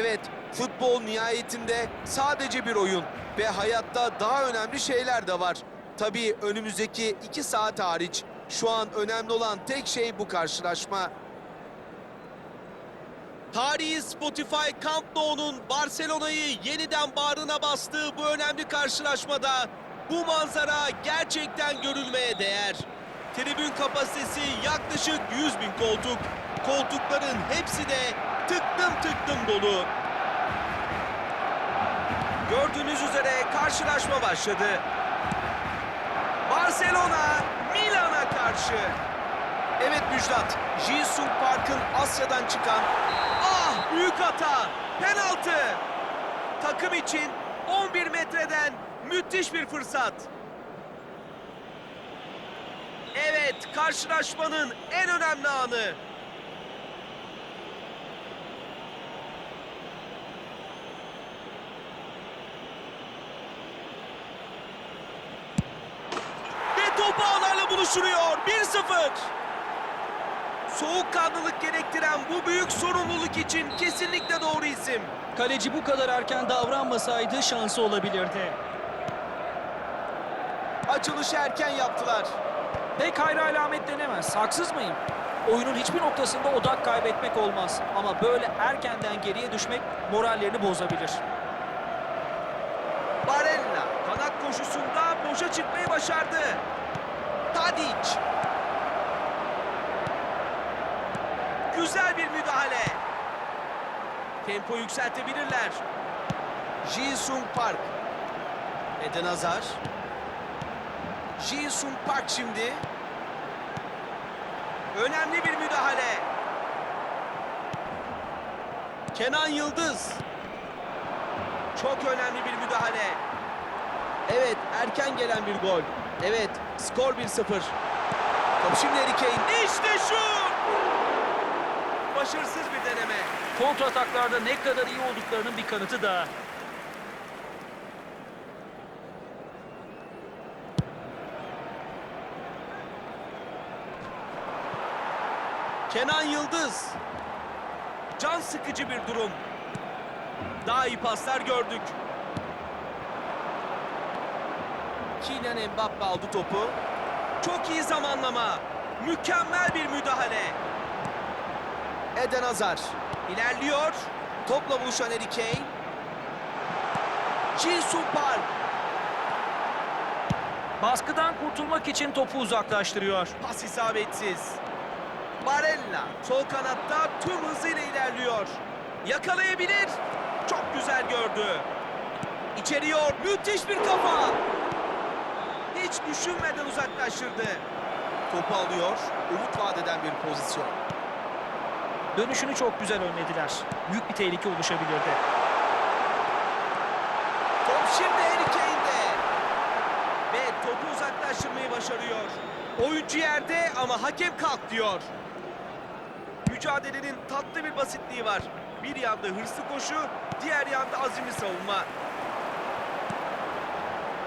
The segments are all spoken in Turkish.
Evet, futbol nihayetinde sadece bir oyun ve hayatta daha önemli şeyler de var. Tabii önümüzdeki iki saat hariç şu an önemli olan tek şey bu karşılaşma. Tarihi Spotify Camp Nou'nun Barcelona'yı yeniden bağrına bastığı bu önemli karşılaşmada bu manzara gerçekten görülmeye değer. Tribün kapasitesi yaklaşık 100 bin koltuk. Koltukların hepsi de tıklım tıklım dolu. Gördüğünüz üzere karşılaşma başladı. Barcelona Milan'a karşı. Evet Müjdat, Jisung Park'ın Asya'dan çıkan ah büyük hata, penaltı. Takım için 11 metreden müthiş bir fırsat. Evet, karşılaşmanın en önemli anı. Top ağlarla buluşturuyor. 1-0. Soğukkanlılık gerektiren bu büyük sorumluluk için kesinlikle doğru isim. Kaleci bu kadar erken davranmasaydı şansı olabilirdi. Açılışı erken yaptılar. Pek hayra alamet denemez. Haksız mıyım? Oyunun hiçbir noktasında odak kaybetmek olmaz. Ama böyle erkenden geriye düşmek morallerini bozabilir. Barella kanat koşusunda boşa çıkmayı başardı. Tadic. Güzel bir müdahale. Tempo yükseltebilirler. Ji-sung Park. Eden Hazar. Ji-sung Park şimdi. Önemli bir müdahale. Kenan Yıldız. Çok önemli bir müdahale. Evet, erken gelen bir gol. Evet, skor 1-0. Top şimdi Harry Kane. İşte şu! Başarısız bir deneme. Kontra ataklarda ne kadar iyi olduklarının bir kanıtı daha. Kenan Yıldız. Can sıkıcı bir durum. Daha iyi paslar gördük. Kylian Mbappe aldı topu. Çok iyi zamanlama. Mükemmel bir müdahale. Eden Hazar ilerliyor. Topla buluşan Harry Kane. Jin-Sung Park. Baskıdan kurtulmak için topu uzaklaştırıyor. Pas isabetsiz. Barella sol kanatta tüm hızıyla ilerliyor. Yakalayabilir. Çok güzel gördü. İçeriyor. Müthiş bir kafa. Hiç düşünmeden uzaklaştırdı. Topu alıyor. Umut vaat eden bir pozisyon. Dönüşünü çok güzel önlediler. Büyük bir tehlike oluşabilirdi. Top şimdi Harry Kane'de. Ve topu uzaklaştırmayı başarıyor. Oyuncu yerde ama hakem kalk diyor. Mücadelenin tatlı bir basitliği var. Bir yanda hırslı koşu, diğer yanda azimli savunma.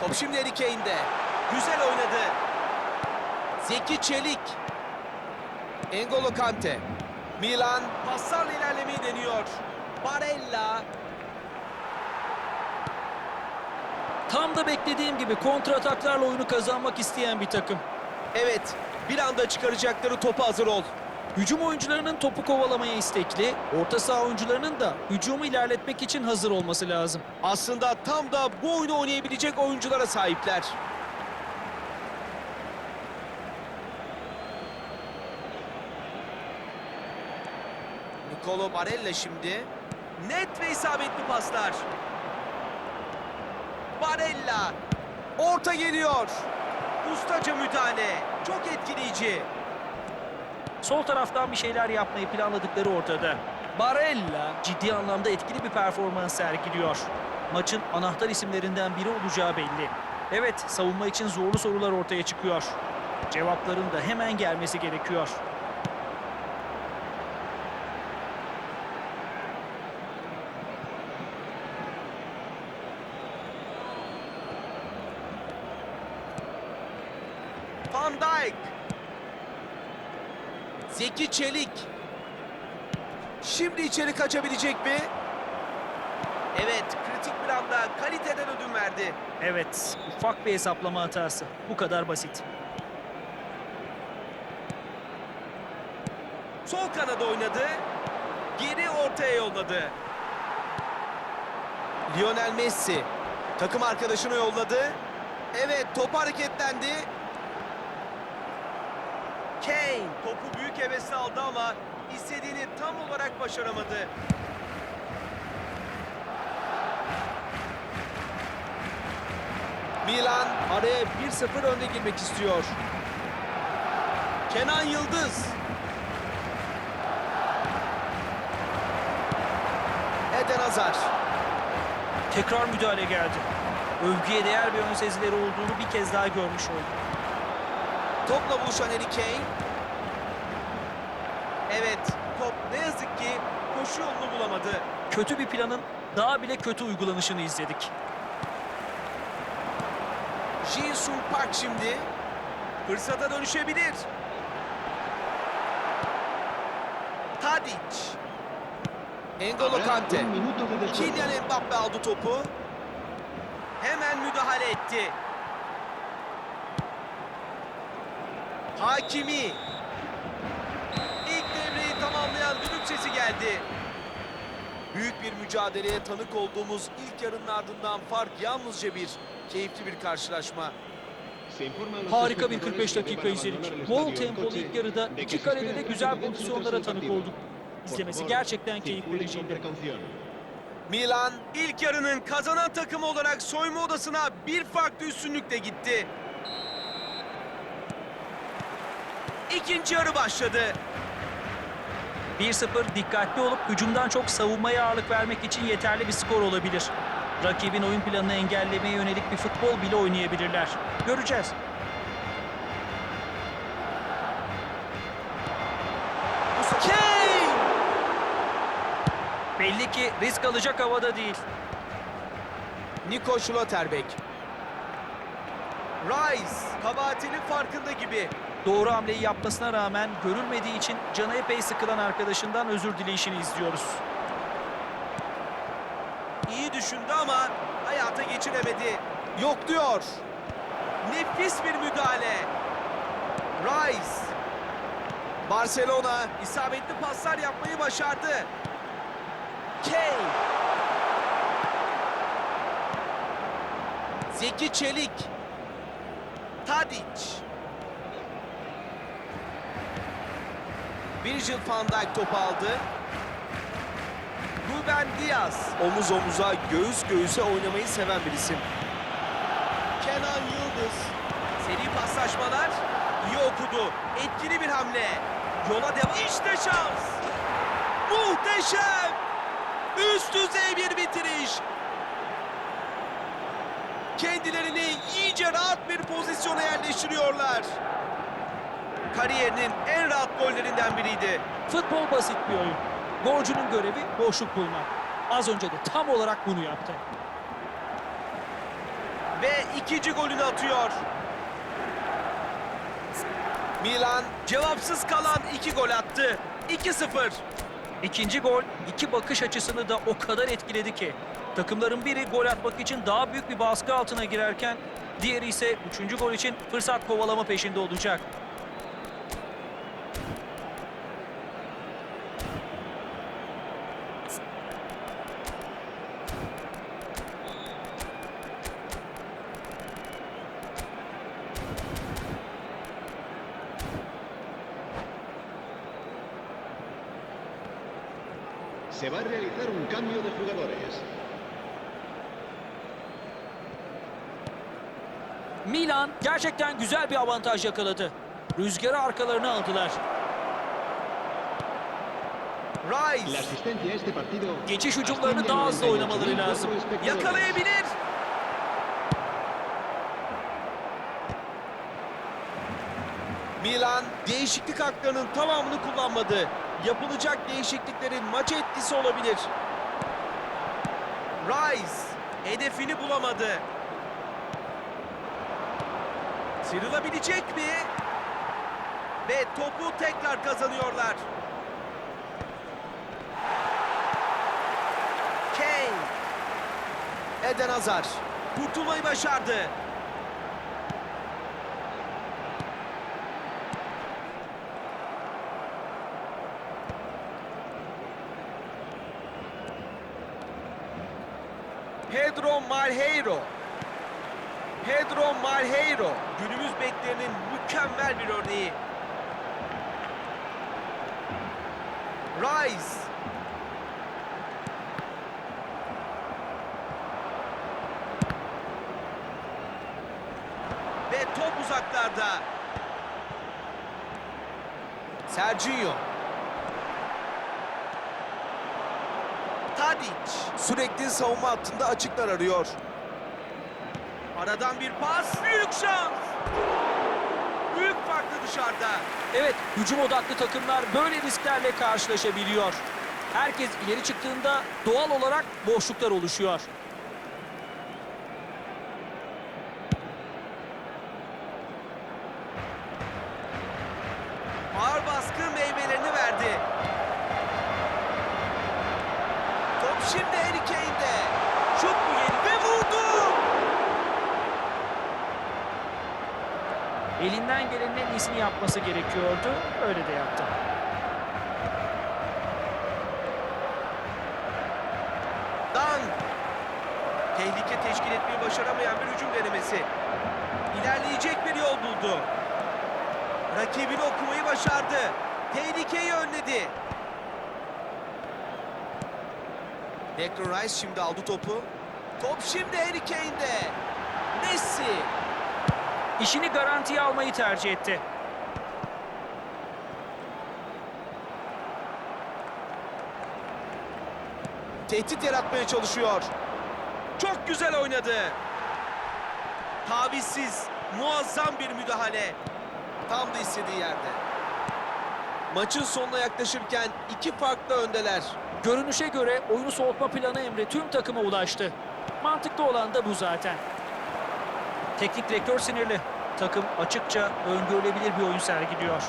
Top şimdi Harry Kane'de. Güzel oynadı. Zeki Çelik. N'Golo Kante. Milan paslarla ilerlemeyi deniyor. Barella Tam da beklediğim gibi kontra ataklarla oyunu kazanmak isteyen bir takım. Evet, bir anda çıkaracakları topa hazır ol. Hücum oyuncularının topu kovalamaya istekli, orta saha oyuncularının da hücumu ilerletmek için hazır olması lazım. Aslında tam da bu oyunu oynayabilecek oyunculara sahipler. Nicolo Barella şimdi. Net ve isabetli paslar. Barella. Orta geliyor. Ustaca müdahale. Çok etkileyici. Sol taraftan bir şeyler yapmayı planladıkları ortada. Barella ciddi anlamda etkili bir performans sergiliyor. Maçın anahtar isimlerinden biri olacağı belli. Evet, savunma için zorlu sorular ortaya çıkıyor. Cevapların da hemen gelmesi gerekiyor. Dijk. Zeki Çelik. Şimdi içeri kaçabilecek mi? Evet, kritik bir anda kaliteden ödün verdi. Evet, ufak bir hesaplama hatası. Bu kadar basit. Sol kanada oynadı. Geri ortaya yolladı. Lionel Messi takım arkadaşını yolladı. Evet top hareketlendi. Kane topu büyük hevesle aldı ama istediğini tam olarak başaramadı. Milan araya 1-0 önde girmek istiyor. Kenan Yıldız Eden Hazar. Tekrar müdahale geldi. Övgüye değer bir ön sezileri olduğunu bir kez daha görmüş olduk. Topla buluşan Harry Kane. Evet, top ne yazık ki koşu yolunu bulamadı. Kötü bir planın daha bile kötü uygulanışını izledik. Jin-Sung Park şimdi. Fırsata dönüşebilir. Tadic. N'Golo Kante. Kylian Mbappe aldı topu. Hemen müdahale etti. Hakimi. İlk devreyi tamamlayan düdük sesi geldi. Büyük bir mücadeleye tanık olduğumuz ilk yarının ardından fark yalnızca bir. Keyifli bir karşılaşma. Harika bir espectadores 45 que dakika izledik. Bol tempolu ilk yarıda iki kalede de güzel 30 minutos pozisyonlara tanık olduk. İzlemesi gerçekten keyif vericiydi. Milan ilk yarının kazanan takımı olarak soyunma odasına bir farklı üstünlükle gitti. İkinci yarı başladı. 1-0 dikkatli olup hücumdan çok savunmaya ağırlık vermek için yeterli bir skor olabilir. Rakibin oyun planını engellemeye yönelik bir futbol bile oynayabilirler. Göreceğiz. Kane! Belli ki risk alacak havada değil. Nico Schlotterbeck. Rice kabahatinin farkında gibi. Doğru hamleyi yapmasına rağmen görülmediği için canı epey sıkılan arkadaşından özür dileyişini izliyoruz. İyi düşündü ama hayata geçiremedi. Yok diyor. Nefis bir müdahale. Rice. Barcelona isabetli paslar yapmayı başardı. Kane. Zeki Çelik. Tadic. Virgil van Dijk topu aldı. Ruben Diaz omuz omuza göğüs göğüse oynamayı seven bir isim. Kenan Yıldız seri paslaşmalar iyi okudu. Etkili bir hamle. Yola devam. İşte şans. Muhteşem. Üst düzey bir bitiriş. Kendilerini iyice rahat bir pozisyona yerleştiriyorlar. Kariyerinin en rahat gollerinden biriydi. Futbol basit bir oyun. Golcünün görevi boşluk bulmak. Az önce de tam olarak bunu yaptı. ve ikinci golünü atıyor. Milan cevapsız kalan iki gol attı. 2-0. İkinci gol iki bakış açısını da o kadar etkiledi ki. Takımların biri gol atmak için daha büyük bir baskı altına girerken diğeri ise üçüncü gol için fırsat kovalama peşinde olacak. Se va a realizar un cambio de jugadores. Milan gerçekten güzel bir avantaj yakaladı. Rüzgarı arkalarına aldılar. La Rice Geçiş hücumlarını daha hızlı oynamaları lazım. yakalayabilir. Milan değişiklik haklarının tamamını kullanmadı. Yapılacak değişikliklerin maça etkisi olabilir. Rice hedefini bulamadı. Sıyrılabilecek mi? Ve topu tekrar kazanıyorlar. Kane Eden Hazar. Kurtulmayı başardı. Pedro Malheiro. Pedro Malheiro. Günümüz beklerinin mükemmel bir örneği. Rice. Ve top uzaklarda. Sergio. Tadic. Sürekli savunma hattında açıklar arıyor. Aradan bir pas. Büyük şans. Büyük farklı dışarıda. Evet, hücum odaklı takımlar böyle risklerle karşılaşabiliyor. Herkes ileri çıktığında doğal olarak boşluklar oluşuyor. Ağır baskı meyvelerini verdi. Top şimdi Harry Kane'de. Şut mu yedi ve vurdu. Elinden gelenin en iyisini yapması gerekiyordu. Öyle de yaptı. Dan. Tehlike teşkil etmeyi başaramayan bir hücum denemesi. İlerleyecek bir yol buldu. Rakibini okumayı başardı. Tehlikeyi önledi. Declan Rice şimdi aldı topu. Top şimdi Harry Kane'de. Messi. İşini garantiye almayı tercih etti. Tehdit yaratmaya çalışıyor. Çok güzel oynadı. Tavizsiz, muazzam bir müdahale. Tam da istediği yerde. Maçın sonuna yaklaşırken iki farklı öndeler. Görünüşe göre oyunu soğutma planı emri tüm takıma ulaştı. Mantıklı olan da bu zaten. Teknik direktör sinirli. Takım açıkça öngörülebilir bir oyun sergiliyor.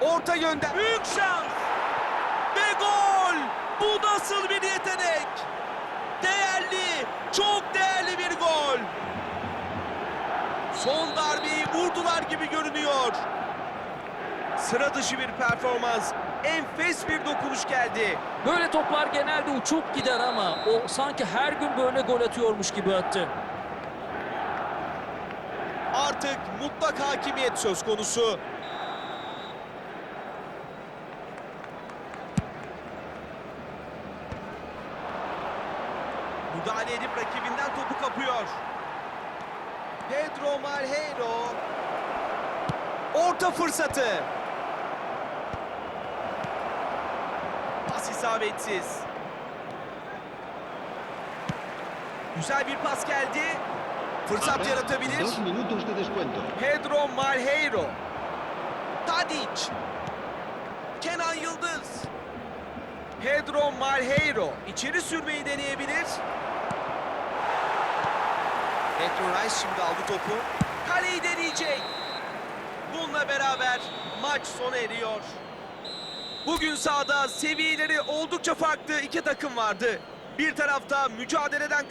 Orta gönder. Büyük şans. Ve gol. Bu nasıl bir yetenek? Değerli, çok değerli bir gol. Son darbeyi vurdular gibi görünüyor. Sıra dışı bir performans. Enfes bir dokunuş geldi. Böyle toplar genelde uçup gider ama o sanki her gün böyle gol atıyormuş gibi attı. Artık mutlak hakimiyet söz konusu. Müdahale edip rakibinden topu kapıyor. Pedro Malheiro. Orta fırsatı. Pas isabetsiz. Güzel bir pas geldi. Fırsat Habrá yaratabilir. Dos minutos de descuento. Pedro Malheiro. Tadic. Kenan Yıldız. Pedro Malheiro içeri sürmeyi deneyebilir. Declan Rice şimdi aldı topu. Kaleyi deneyecek. Bununla beraber maç sona eriyor. Bugün sahada seviyeleri oldukça farklı iki takım vardı. Bir tarafta mücadeleden